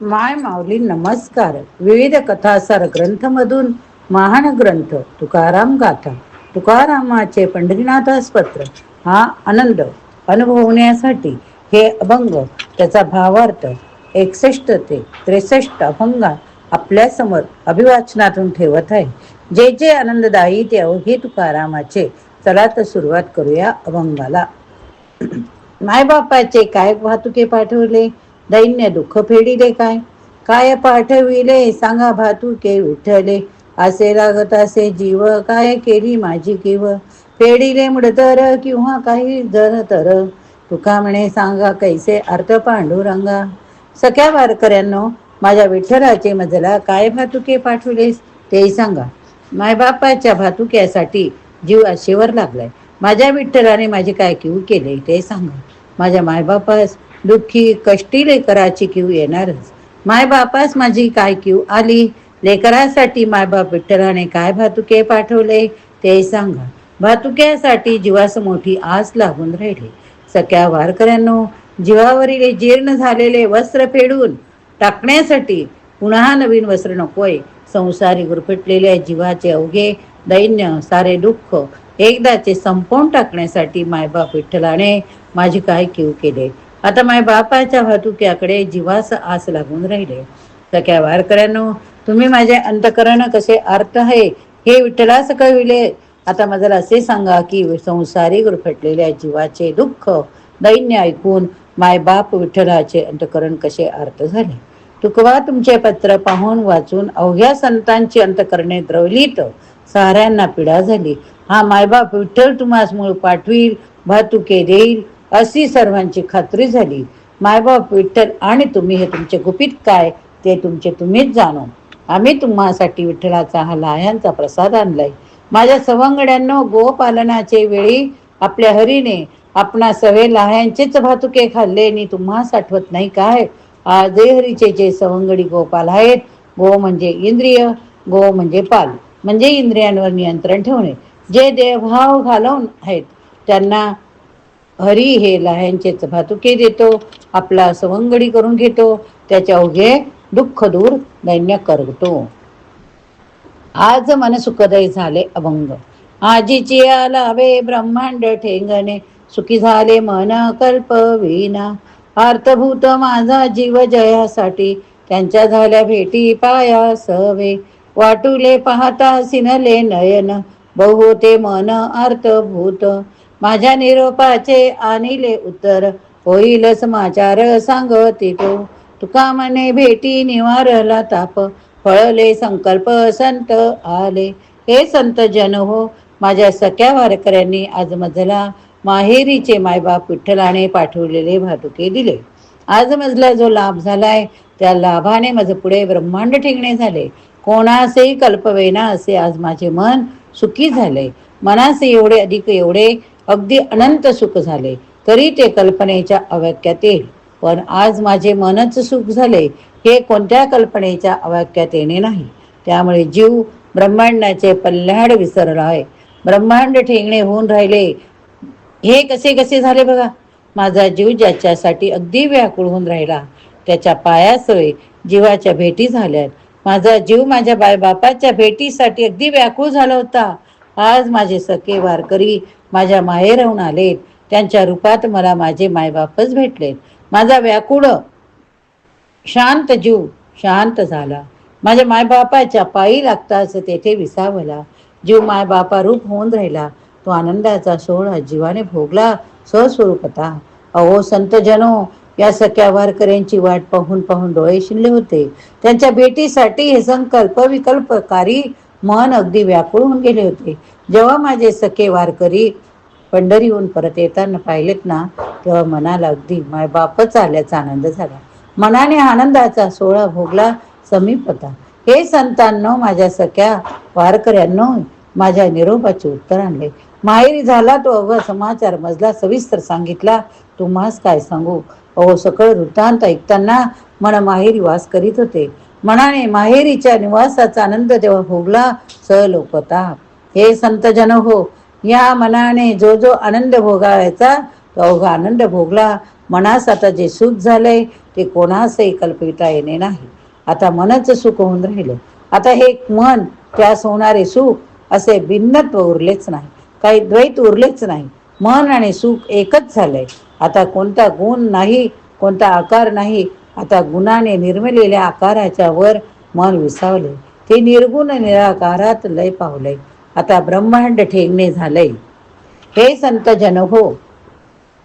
माय माऊली नमस्कार. विविध कथासार ग्रंथमधून महान ग्रंथ तुकाराम गाथा तुकारामाचे पंढरीनाथास पत्र हा आनंद अनुभवण्यासाठी हे अभंग त्याचा भावार्थ एकसष्ट ते त्रेसष्ट अभंगा आपल्यासमोर अभिवाचनातून ठेवत आहे. जे जे आनंददायी ते हे तुकारामाचे चला तर सुरुवात करूया अभंगाला. मायबापाचे काय वाहतुके पाठवले? दैन्य दुःख फेडिले काय? काय पाठविले? सांगा भातुके विठ्ठले. असे लागत असे जीव काय केली माझी किव? फेडिले मुडतर किंवा काही जर तर? तुका म्हणे सांगा कैसे अर्थ पांडुरंगा? सख्या वारकऱ्यांनो माझ्या विठ्ठलाचे मजला काय भातुके पाठवलेस? तेही सांगा. मायबापाच्या भातुक्यासाठी जीव आशेवर लागलाय. माझ्या विठ्ठलाने माझे काय किव केले ते सांगा. माझ्या मायबापास दुःखी कष्टी लेकराची किव येणारच? मायबापास माझी काय किव आली? लेकरासाठी मायबाप विठ्ठलाने काय भातुके पाठवले? ते सांगा. भातुक्यासाठी जीवास मोठी आस लागून राहिली. सख्या वारकऱ्यांनो जीवावरील जीर्ण झालेले वस्त्र फेडून टाकण्यासाठी पुन्हा नवीन वस्त्र नकोय. संसारी गुरफटलेल्या जीवाचे अवघे दैन्य सारे दुःख एकदाचे संपवून टाकण्यासाठी मायबाप विठ्ठलाने माझी काय किव केले? आता माय बापाच्या वाहतुक्याकडे जीवास आस लागून राहिले. सख्या वारकऱ्यांनो तुम्ही माझे अंतकरण कसे अर्थ आहे हे विठ्ठलास कळविले. आता मला असे सांगा की संसारी गुरफटलेल्या जीवाचे दुःख दैन्य ऐकून मायबाप विठ्ठलाचे अंतकरण कसे अर्थ झाले? तुकवा तुमचे पत्र पाहून वाचून अवघ्या संतांची अंतकरणे द्रवलीत साऱ्यांना पीडा झाली. हा मायबाप विठ्ठल तुम्हास मूळ पाठवील भातुके देईल अशी सर्वांची खात्री झाली. मायबाप विठ्ठल आणि तुम्ही हे तुमचे गुपित काय? ते तुमचे तुम्हीच जाणो. आम्ही तुम्हासाठी विठ्ठलाचा हा लाह्यांचा प्रसाद आणलाय. माझ्या सवंगड्यांनो गोपालनाचे वेळी आपल्या हरीने आपणा सवे लाह्यांचेच भातुके खाल्ले आणि तुम्हा साठवत नाही काय? आजही हरीचे जे सवंगडी गोपाल आहेत गो म्हणजे इंद्रिय गो म्हणजे पाल म्हणजे इंद्रियांवर नियंत्रण ठेवणे. जे देवभाव घालवून आहेत त्यांना हरी हे लाह्यांचेच भातुके देतो आपला सवंगडी करून घेतो त्याच्या अवघे दुःख दूर दैन्य करतो. आज मन सुखदय झाले अभंग. आजीची आलावे ब्रह्मांड ठेंगणे सुखी झाले मन कल्प विना अर्थभूत माझा जीव जयासाठी त्यांच्या झाल्या भेटी पाया सवे. वाटुले पाहता सिनले नयन बहुते मन अर्थभूत. माझ्या निरोपाचे आणिले उत्तर. होईल समाचार सांगती तो. तुका मने भेटी निवारला ताप. फळले संकल्प संत आले. हे संत जन हो. माझ्या सख्या वारकऱ्यांनी आज मजला माहेरीचे मायबाप विठ्ठलाने पाठवलेले भातुके दिले. आज मजला जो लाभ झालाय त्या लाभाने माझं पुढे ब्रह्मांड ठेंगणे झाले. कोणासेही कल्पवेना असे आज माझे मन सुखी झाले. मनासे एवढे अधिक एवढे अगदी अनंत सुख झाले तरी ते कल्पनेच्या अवाक्यात येईल. पण आज माझे मनच सुख झाले हे कोणत्या कल्पनेच्या अवाक्यात येणे नाही. त्यामुळे जीव ब्रह्मांडाचे पल्ल्याड विसरला आहे. ब्रह्मांड ठेंगणे होऊन राहिले. हे कसे कसे झाले बघा? माझा जीव ज्याच्यासाठी अगदी व्याकुळ होऊन राहिला त्याच्या पायासोय जीवाच्या भेटी झाल्यात. माझा जीव माझ्या बायबापाच्या भेटीसाठी अगदी व्याकुळ झाला होता. आज माझे सखे वारकरी माझ्या माहेरहून आलेत. त्यांच्या रूपात मला माझे मायबापच भेटले माझा व्याकुळ शांत जीव शांत झाला. माझ्या मायबापाच्या पायी लागताच तेथे विसावला. जीव मायबापा रूप होऊन राहिला. तो आनंदाचा सोहळा जीवाने भोगला. स्वस्वरूपता अहो संत जनो या सख्या वारकऱ्यांची वाट पाहून पाहून डोळे शिनले होते. त्यांच्या भेटीसाठी हे संकल्प विकल्पकारी मन अगदी व्याकुळ होऊन गेले होते. जेव्हा माझे सखे वारकरी पंढरीहून परत येताना पाहिलेत ना तेव्हा मनाला अगदी माय बापच आल्याचा आनंद झाला. मनाने आनंदाचा सोहळा भोगला समीप होता. हे संतांनो माझ्या सख्या वारकऱ्यांनो माझ्या निरोपाचे उत्तर आणले. माहेरी झाला तो अव समाचार मजला सविस्तर सांगितला. तुम्हास काय सांगू? अहो सकळ वृत्तांत ऐकताना मन माहेरी वास करीत होते. मनाने माहेरीच्या निवासाचा आनंद तेव्हा भोगला सलोकता हे संत जन हो या मनाने जो जो आनंद भोगायचा तो अवघा आनंद भोगला. मनास आता जे सुख झालंय ते कोणासही कल्पिता येणे नाही. आता मनच सुख होऊन राहिलं. आता हे मन त्यास होणारे सुख असे भिन्नत्व उरलेच नाही. काही द्वैत उरलेच नाही. मन आणि सुख एकच झालंय. आता कोणता गुण नाही कोणता आकार नाही आता गुणाने निर्मिलेल्या आकाराच्या वर मन विसावले. ते निर्गुण निराकारात लय पावलंय आता ब्रह्मांड ठेंगणे झालंय. हे संत जन हो.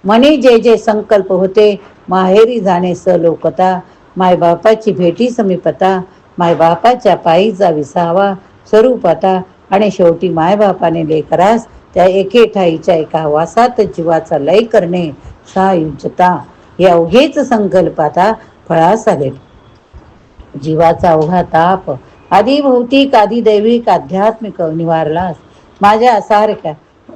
मनी जे जे संकल्प होते माहेरी जाणे सलोकता मायबापाची भेटी समीपता मायबापाच्या पायीचा विसावा स्वरूपता आणि शेवटी मायबापाने लेकरास त्या एके ठाईच्या एका वासात जीवाचा लय करणे सायुजता या अवघेच संकल्पाता फळास आले जीवाचा अवघा ताप. आधी भौतिक आधी दैविक आध्यात्मिक निवारलास माझ्या सारख्या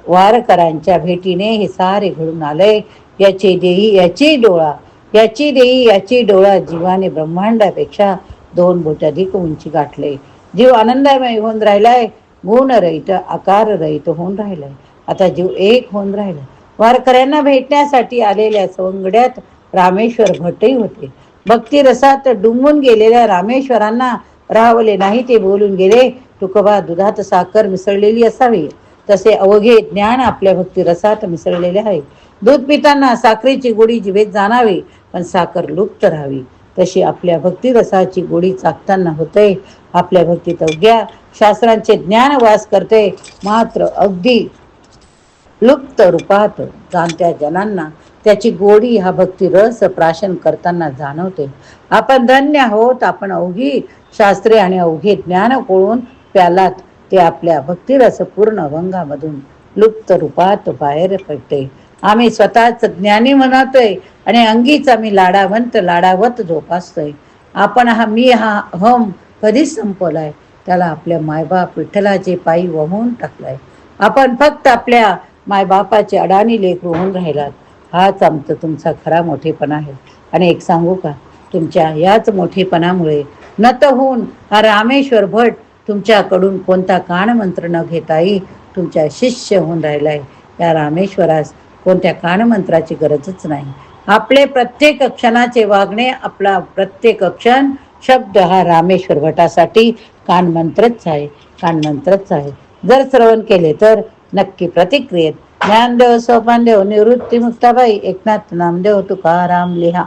वारकरांच्या भेटीने हे सारे घडून आलंय याची देही याची डोळा याची देही याची डोळा जीवाने ब्रह्मांडापेक्षा दोन बोट अधिक उंची गाठले. जीव आनंदामय होऊन राहिलाय गुण रहित आकार रहित होऊन राहिलाय. आता जीव एक होऊन राहिला. वारकऱ्यांना भेटण्यासाठी आलेल्या सवंगड्यात रामेश्वर भटही होते. भक्ती रसात डुंबून गेलेल्या रामेश्वरांना राहवले नाही ते बोलून गेले. तुकोबा दुधात साखर मिसळलेली असावी. तसे अवघे ज्ञान आपल्या भक्ती रसात मिसळलेले आहे. दूध पिताना साखरेची गोडी जिभेत जाणावी पण साखर लुप्त राहावी. तशी आपल्या भक्ती रसाची गोडी चाकताना होते. आपल्या भक्तीत अवघ्या शास्त्रांचे ज्ञान वास करते. मात्र अगदी लुप्त रूपात जाणत्या जनांना त्याची गोडी हा भक्ती रस प्राशन करताना जाणवते. आपण धन्य आहोत आपण अवघी शास्त्रे आणि अवघे ज्ञान कोळून प्यालात ते आपल्या भक्तिरस पूर्ण अभंगामधून लुप्त रूपात बाहेर पडते. आम्ही स्वतःच ज्ञानी म्हणतोय आणि अंगीच आम्ही लाडावंत लाडावत जोपासतोय. आपण हा मी हा हम कधीच संपवलाय त्याला आपल्या मायबाप विठ्ठलाचे पायी वहून टाकलाय. आपण फक्त आपल्या मायबापाचे अडाणी लेख होऊन राहिलात. हाच आमचा तुमचा खरा मोठेपणा आहे. आणि एक सांगू का? तुमच्या याच मोठेपणामुळे नत होऊन हा रामेश्वर भट तुमच्याकडून कोणता कानमंत्र न घेताही तुमच्या शिष्य होऊन राहिलाय. या रामेश्वरास कोणत्या कानमंत्राची गरजच नाही. आपले प्रत्येक क्षणाचे वागणे आपला प्रत्येक क्षण शब्द हा रामेश्वर भटासाठी कानमंत्रच आहे कानमंत्रच आहे. जर श्रवण केले तर नक्की प्रतिक्रियेत ज्ञानदेव सोपानदेव निवृत्ती मुक्ताबाई एकनाथ नामदेव तुकाराम लिहा.